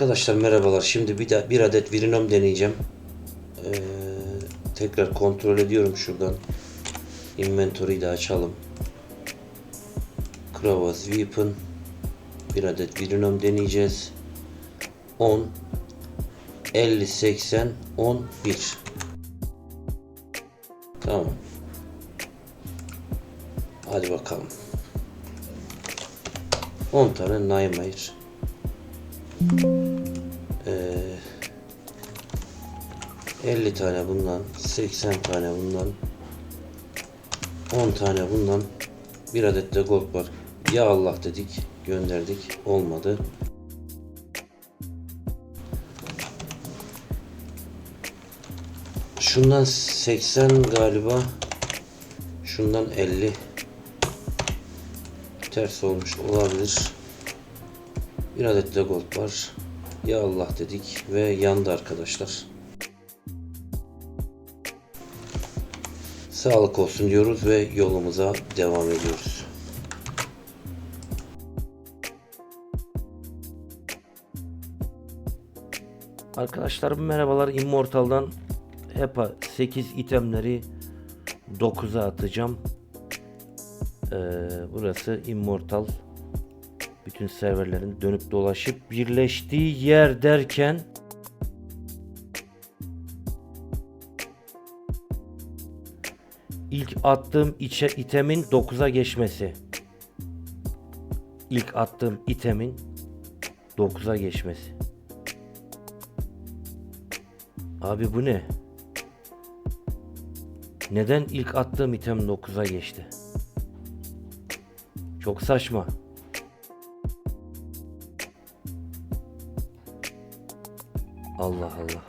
Arkadaşlar merhabalar. Şimdi bir de bir adet Virinom deneyeceğim. Ee, tekrar kontrol ediyorum şuradan. Inventory'yi de açalım. Kravaz Weapon. Bir adet Virinom deneyeceğiz. 10 50 80 11 Tamam. Hadi bakalım. 10 tane Nightmare. Ee, 50 tane bundan, 80 tane bundan, 10 tane bundan, bir adet de gold var. Ya Allah dedik, gönderdik, olmadı. Şundan 80 galiba, şundan 50 ters olmuş olabilir. Bir adet de gold var. Ya Allah dedik ve yandı arkadaşlar. Sağlık olsun diyoruz ve yolumuza devam ediyoruz. Arkadaşlar merhabalar Immortal'dan HEPA 8 itemleri 9'a atacağım. Ee, burası Immortal bütün serverlerin dönüp dolaşıp birleştiği yer derken ilk attığım içe, itemin 9'a geçmesi. İlk attığım itemin 9'a geçmesi. Abi bu ne? Neden ilk attığım item 9'a geçti? Çok saçma. Allah Allah.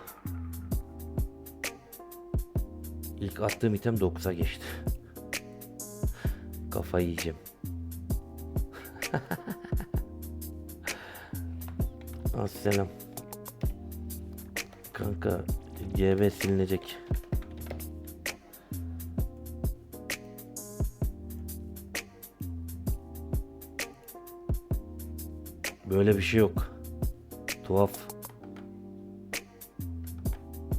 İlk attığım item 9'a geçti. Kafayı yiyeceğim. Az. Kanka GB silinecek. Böyle bir şey yok. Tuhaf.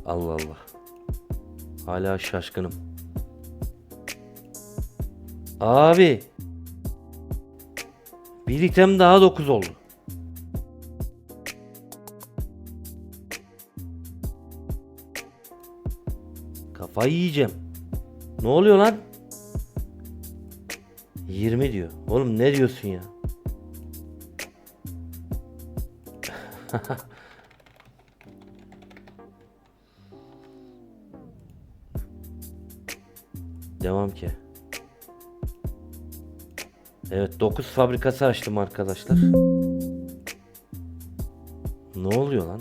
Allah Allah. Hala şaşkınım. Abi. Bir item daha 9 oldu. Kafayı yiyeceğim. Ne oluyor lan? 20 diyor. Oğlum ne diyorsun ya? Devam ki. Evet 9 fabrikası açtım arkadaşlar. Ne oluyor lan?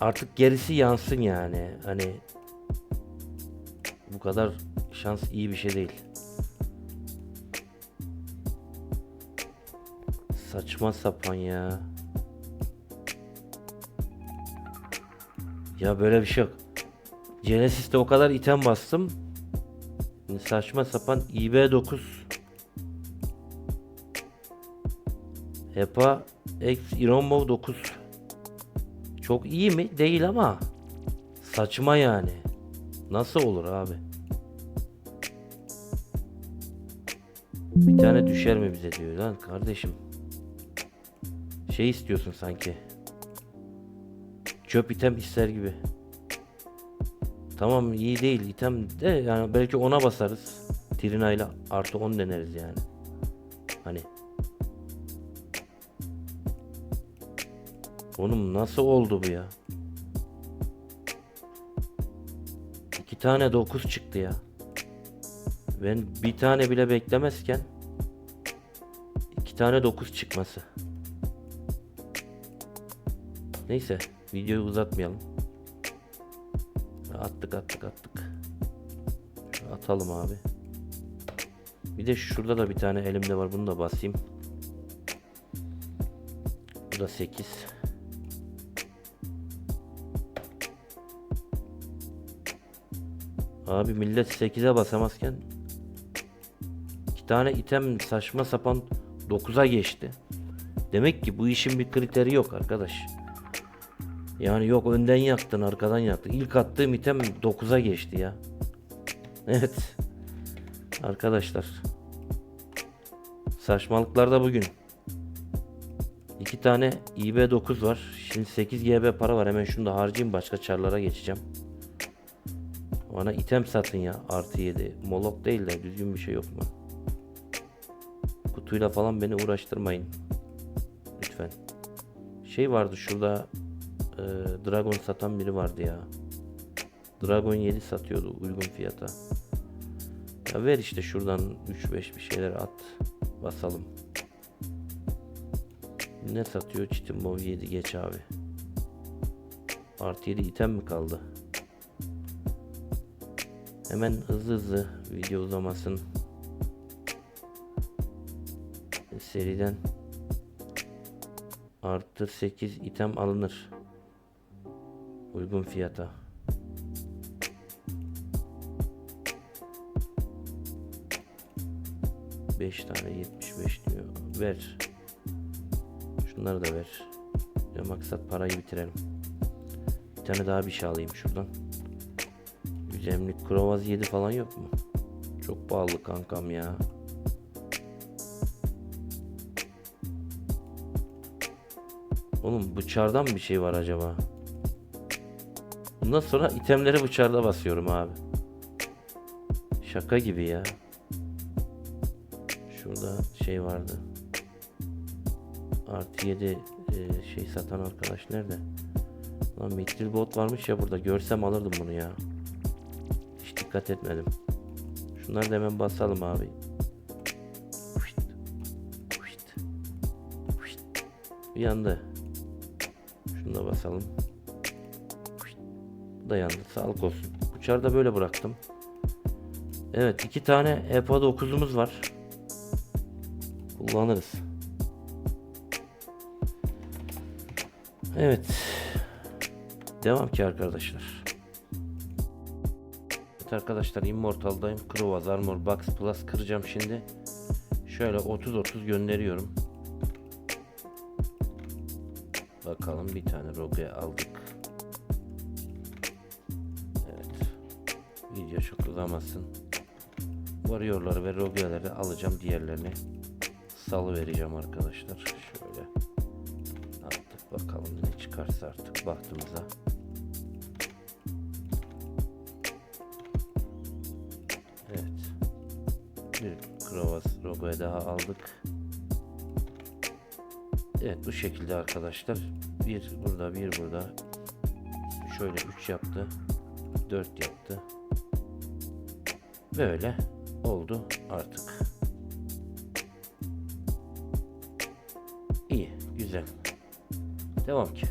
Artık gerisi yansın yani. Hani bu kadar şans iyi bir şey değil. Saçma sapan ya. Ya böyle bir şey yok. Genesis'te o kadar item bastım. Saçma sapan IB9 HEPA X Ironmov 9 Çok iyi mi? Değil ama Saçma yani Nasıl olur abi? Bir tane düşer mi bize diyor lan kardeşim Şey istiyorsun sanki Çöp item ister gibi. Tamam iyi değil item de yani belki ona basarız. Trina ile artı 10 deneriz yani. Hani. Oğlum nasıl oldu bu ya? İki tane 9 çıktı ya. Ben bir tane bile beklemezken iki tane 9 çıkması. Neyse videoyu uzatmayalım. Attık attık attık. Atalım abi. Bir de şurada da bir tane elimde var. Bunu da basayım. Bu da 8. Abi millet 8'e basamazken iki tane item saçma sapan 9'a geçti. Demek ki bu işin bir kriteri yok arkadaş. Yani yok önden yaktın arkadan yaktın. İlk attığım item 9'a geçti ya. Evet. Arkadaşlar. Saçmalıklar da bugün. İki tane IB9 var. Şimdi 8 GB para var. Hemen şunu da harcayayım. Başka çarlara geçeceğim. Bana item satın ya. Artı 7. Molok değil de düzgün bir şey yok mu? Kutuyla falan beni uğraştırmayın. Lütfen. Şey vardı şurada e, Dragon satan biri vardı ya. Dragon 7 satıyordu uygun fiyata. Ya ver işte şuradan 3-5 bir şeyler at. Basalım. Ne satıyor? Çitin 7 geç abi. Artı 7 item mi kaldı? Hemen hızlı hızlı video uzamasın. Seriden artı 8 item alınır. Uygun fiyata. Beş tane 75 diyor. Ver. Şunları da ver. Ya maksat parayı bitirelim. Bir tane daha bir şey alayım şuradan. Yüzemlik Krovaz 7 falan yok mu? Çok pahalı kankam ya. Oğlum bıçardan bir şey var acaba? Bundan sonra itemleri bıçarda basıyorum abi. Şaka gibi ya. Şurada şey vardı. Artı 7 e, şey satan arkadaş nerede? Lan Mithril bot varmış ya burada. Görsem alırdım bunu ya. Hiç dikkat etmedim. Şunları da hemen basalım abi. Fışt, fışt, fışt. Bir yandı. Şunu da basalım. Da yandı. Sağlık olsun. Uçar da böyle bıraktım. Evet iki tane EPA 9'umuz var. Kullanırız. Evet. Devam ki arkadaşlar. Evet arkadaşlar Immortal'dayım. Krovaz Armor Box Plus kıracağım şimdi. Şöyle 30-30 gönderiyorum. Bakalım bir tane rogue aldık. Çok uzamasın. Warrior'ları ve rogue'leri alacağım. Diğerlerini salı vereceğim arkadaşlar. Şöyle attık bakalım ne çıkarsa artık bahtımıza. Evet. Bir Krovas Rogo'ya daha aldık. Evet bu şekilde arkadaşlar. Bir burada bir burada. Şöyle 3 yaptı. 4 yaptı. Böyle oldu artık. İyi, güzel. Devam ki.